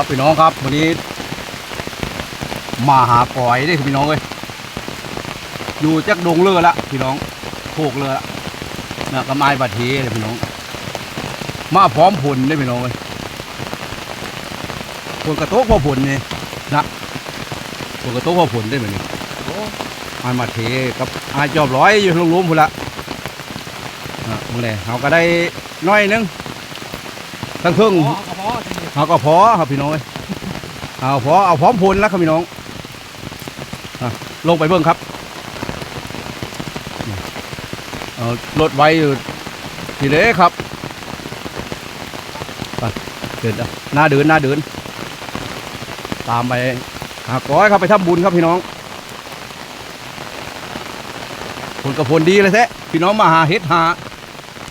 ครับพี่น้องครับ วันนี้ มาหาปล่อยได้พี่น้องเอ้ยอยู่จักดงเรือละพี่น้องโคกเรือละนะกระไม้บาดเทเลยพี่น้อง มาพร้อมผลได้พี่น้องเอ้ยผลกระโตกพอผลนี่นะผลกระโตกพอผลได้ไหมนี่ไม้มาเทกับไอ้จอบร้อยอยู่ลงลุมพุ่นละนะมึงเลยเขาก็ได้น้อยนึงทั้งครึ่งอ๋อกระเพาะจริงเอาก็พอครับพี่น้องเอ้ยเอาพอเอาพร้อมพลแล้วครับพี่น้องลงไปเบิ่งครับเอารถไว้อยู่ทีเด้ครับไปเดินหน้าเดินหน้าเดิน ตามไปหาก้อยครับไปทำบุญครับพี่น้องผลกับผลดีเลยแท้พี่น้องมาหาเฮ็ดหา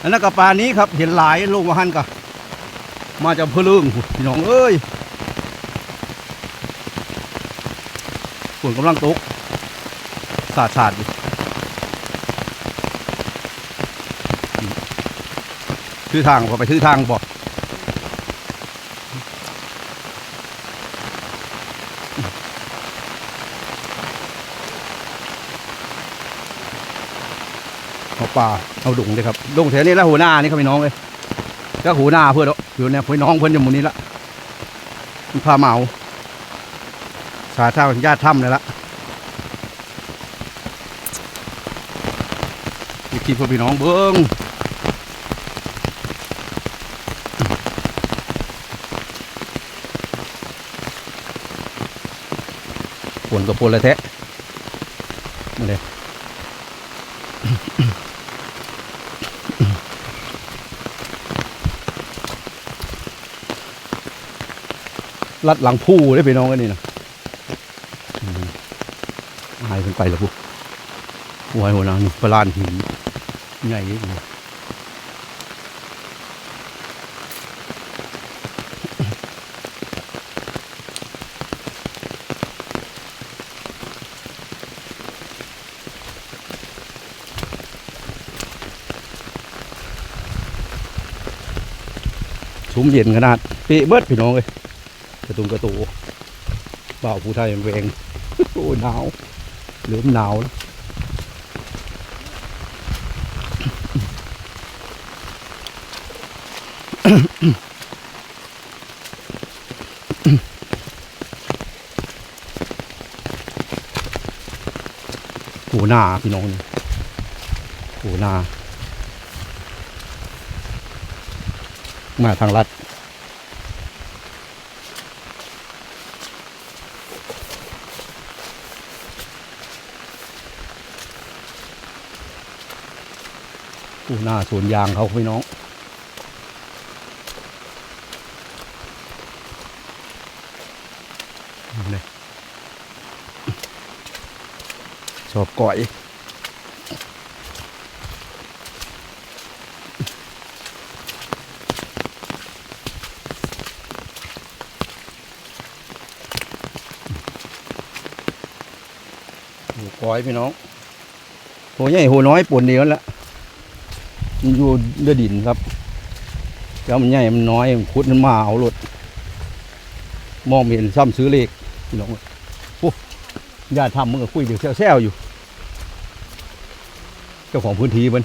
อันนั้นกับปลานี้ครับเห็นหลายลงมาหันกับ มาจากเพลิงพี่น้องเอ้ยฝนกำลังตกสาดสาดอยู่ทื่อทางก็ไปทื่อทางบอกเอาป่าเอาดุงเลยครับดุงแถวนี้แล้วหัวหน้านี่ครับพี่น้องเลย ก็หูหน้าเพื่อนเนาะอยู่เนี่ยพี่น้องเพื่อนอยู่หมู่นี้ละมันพาเมาสาเท่าญาติถ้ำเลยละอีกทีเพื่อพี่น้องเบิ้งฝนกับฝนเลยแท้มาเลย ลัดหลังผู้ได้ไปน้องกันนี่นะหายเป็นไปแล้วพวกวายหัวนางนี่ปลานหินใหญ่ยิ่งชุ่มเย็นขนาดเปีเบิดพี่น้องเลย ตุงกระตูเบาผู้ไทยเวงโอ้หนาวเหลือหนาวแล้วหูหน้าพี่น้องนี่หูหน้ามาทางลัด อู้หน้าสวนยางเขาพี่น้อง นี่ชอบก่อยหัวก้อยพี่น้องหัวใหญ่หัวน้อยปนเดียวนั่นแหละ มันอยู่เดือดินครับแล้วมันใหญ่มันน้อยมันคุดมันมาเอารถมองเห็นซ้ำซื้อเลขพี่น้องโอ้ญาติทำมึงก็คุยเดี๋ยวแซวๆอยู่ เจ้าของพื้นที่มัน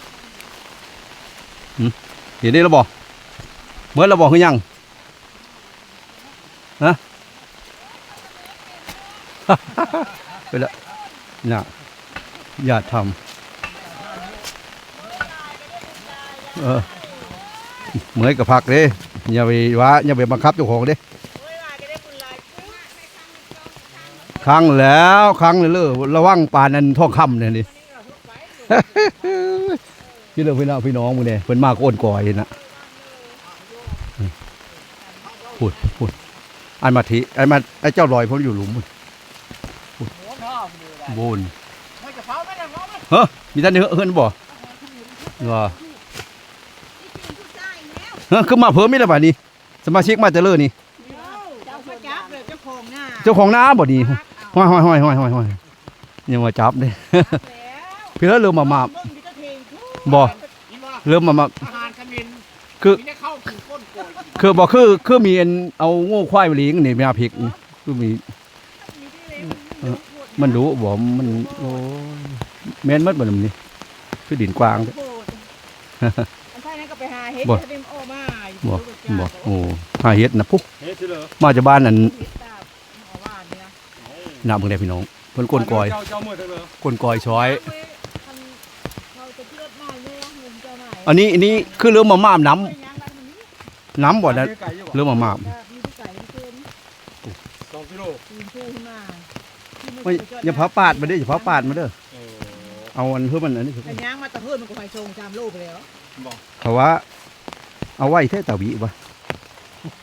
เห็นได้แล้วบอกเมื่อเราบอกคือยังฮะไปแล้วน่ะญาติทำ เออเหมือนกับผักเด้อย่าไปว่าอย่าไปบังคับเจ้าของเด้ครั้งแล้วครั้งเลยเลยระวังปานนั้นท่องคำเนี่ยนี่พี่เลิกพี่น้องพี่น้องมึงเนี่ยเพิ่นมากโอนก่อยนะพูดพูดไอ้มาทีไอ้มาไอ้เจ้าลอยเพราะอยู่หลุมพุ่นหัวข้าวมันเลยโบนไม่กระเพาะไม่ได้เพาะมันเฮ้อมีท่านเนื้อเฮือนบ่ว่า เฮ้อคือมาเพิ่มมีแล้วบ่านี้สมาชิกมาแต่เลิศนี่ เจ้าพระจับเลยเจ้าของหน้าเจ้าของน้าบ่ดีห้อยห้อยห้อยห้อยห้อยห้อยยังมาจับเด้เพื่อเริ่มมามาบ่เริ่มมามาอาหารขมิ้นคือมีได้เข้าถึงก้นโกยคือบอกคือคือมีอันเอาโง่ควายมาเลี้ยงนี่มาพริกนี่คือมีเออ มันรู้บอกมันโอ้ยแม่นหมัดบ่นำนี่คือดินกว้างเด้อ โบดอันใช่นั่นก็ไปหาเฮ็ดบ่ จะได้ โอ้มาบ่บ่โอ้หาเฮ็ดนะปุ๊เฮ้ยสิเหรอมาจากบ้านนั่นเฮ็ดตามเอาว่าเนี่ยน้าเบิ่งได้พี่น้องเพิ่นก้นกอยเจ้าเจ้ามือเถอะเหรอก้นกอยช้อยเขาจะเลือดมาเนี่ยเงินเจ้าไหนอันนี้อันนี้คือเรื่องมาม่ามน้ำไปยังบ้านมันนี้น้ำบ่นะไก่อยู่บ่เรื่องมาม่ามมีที่ไก่ที่เกินสองกิโลตีนชูขึ้นมาที่นไม่อย่าเผาปาดมาเด้ออย่าเผาปาดมาเด้อเออเอาอันเพื่อมันอันนี้อันย่างมาตะเพิ่นมันก็ไปชงตามโลกไปแล้วบอกเขาว่า เอาไว้แท้ตาวิวะ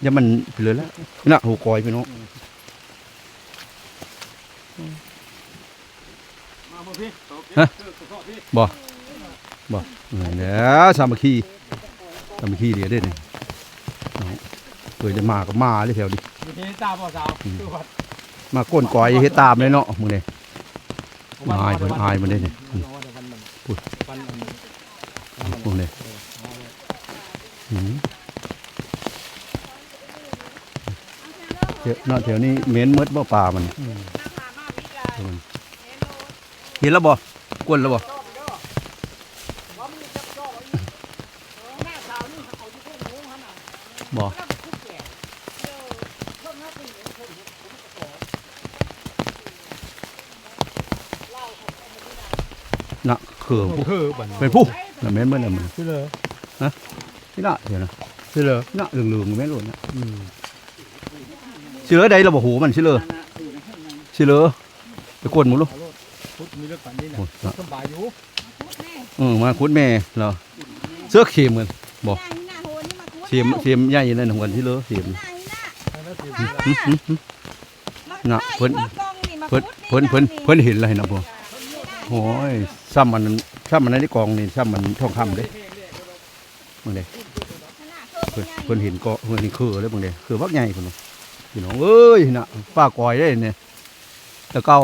อย่ามันไปเลยแล้วน่ะหูกอยพี่น้องมาบ่พี่โอเคฮะเออขอพี่เนี่ยสามัคคีสามัคคีเดียวเด้เนี่ยเกิดจะมาก็มาเลยแถวนี้อยู่ที่ตาบ่สาวคือวัดมาก้นกอยเฮ็ดตามเลยเนาะมึงเนี่ยมาอายเพิ่นอายมันได้นี่พูดวันมันมึงเนี่ยอืมเดี๋ยวเนาะแถวนี้เหม็นหมดบ่ป่ามันเห็นแล้วบ่ก้นแล้วบ่บ่น่ะเขือผู้คือบันเป็นผู้น่ะแม่นเบิ่นน่ะมึงคือเลยที่น่ะเดี๋ยวนะคือเลยน่ะเหลืองๆแม่นโลดน่ะ สิเหลือใดล่ะบ่หูมันสิเหลือสิเหลือไปกวนหมูลูกพุทธมีเรื่องฝันนี่นะโอ้ยน่ะสบายอยู่เออมาคุดแม่เหรอเสื้อเข็มกันบ่นี่นะโหนี่มาคุดเข็มเข็มใหญ่นั่นของกันที่เหลือเข็มนี่นะแล้วถือหึหึหึน่ะเพิ่นเพิ่นเพิ่นเพิ่นเพิ่นเห็นอะไรนะพ่อโอ้ยซ้ำมันซ้ำมันในกองนี่ซ้ำมันทองคำเด้มึงเด้เพิ่นเพิ่นเห็นก็เพิ่นเห็นคือเลยมึงเด้คือพักใหญ่พุ่นน่ะ พี่น้องเอ้ยน่ะป้ากอยได้เนี่ยแล้วก็เอา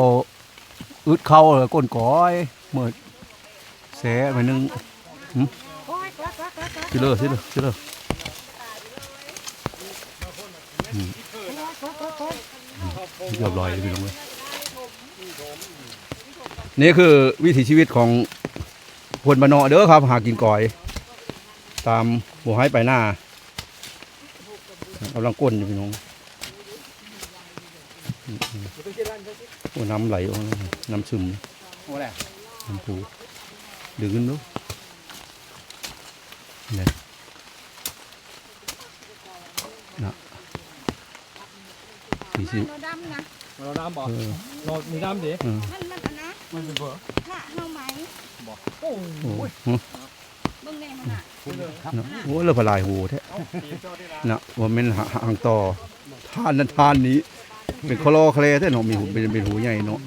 อึดเข้าแล้วก้นกอยเมื่อแสไปนึงสิเลอสิเลอสิเลออืมเรียบร้อยเลยพี่น้องเอ้ยนี่คือวิถีชีวิตของคนบ้านนอกเด้อครับ หากินก่อย ตามหัวให้ไปหน้ากำลังก้นอยู่พี่น้อง โอ้น้ำไหลออกมาน้ำซึมโอ้แหละน้ำผูดึงขึ้นดูนี่นะสีสิเราดำนะเราน้ำบ่เออเรามีน้ำดิเออมันมันอันนะมันเป็นเบอร์ถ้าเฮาไหมโอ้โอ้ยโหเบิ่งแน่มันน่ะคือเลยนะโอ้เลือดพลายหูแท้เอาตีเจ้าได้ละนะว่ามันหาหางต่อท่านนั้นท่านนี้ เป็นคลอเคลแต่เนาะมีหูเป็นเป็นหูใหญ่เนาะ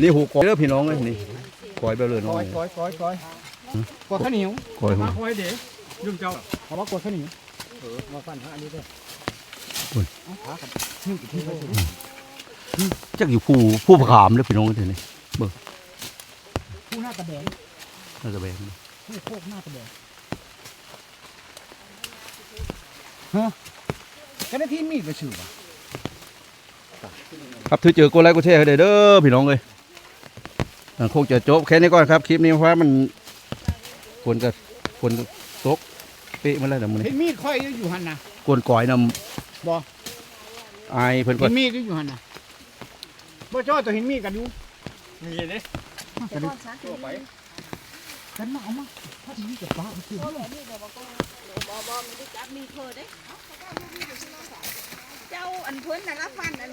นี่หูกอยเด้อพี่น้องเลยนี่กอยไปเลยก้น้ออยยก้อยก้อยก้อยกดข้าวเหนียวกอยหูมาก้อยเดี๋ยวยุ่งเจ้าเขาว่ากดข้าวเหนียวเออมาฟันหาอันนี้ด้วยเอาขากับนี่ที่เขาสุดจักอยู่ผู้ผู้ประขามเลยพี่น้องเดี๋ยวนี้ผู้หน้ากระแดงน่าจะแบงผู้โคกหน้ากระแดงกันที่มีดไปชื่อป่ะ ครับถือเจอกดไลค์กดแชร์ให้ได้เด้อพี่น้องเลยอ่าคงจะจบแค่นี้ก่อนครับคลิปนี้เพราะว่ามันควรจะควรจะตกเป๊ะมาแล้วนะมึงเห็นมีดค่อยอยู่หันนะกวนก่อยนบ่ำอายเพิ่นก็เห็นมีดอยู่หันนะบ่จ้อยตัวเห็นมีดกันอยู่มีเด้แต่ก่อนซักตัวไปกันมาเอามาถ้ามีกับป้าไปซื้อบ่บ่มีบ่บ่ก็บ่บ่มีได้จับมีเธอเด้เจ้า อันพื้นน่ะละฟันอัน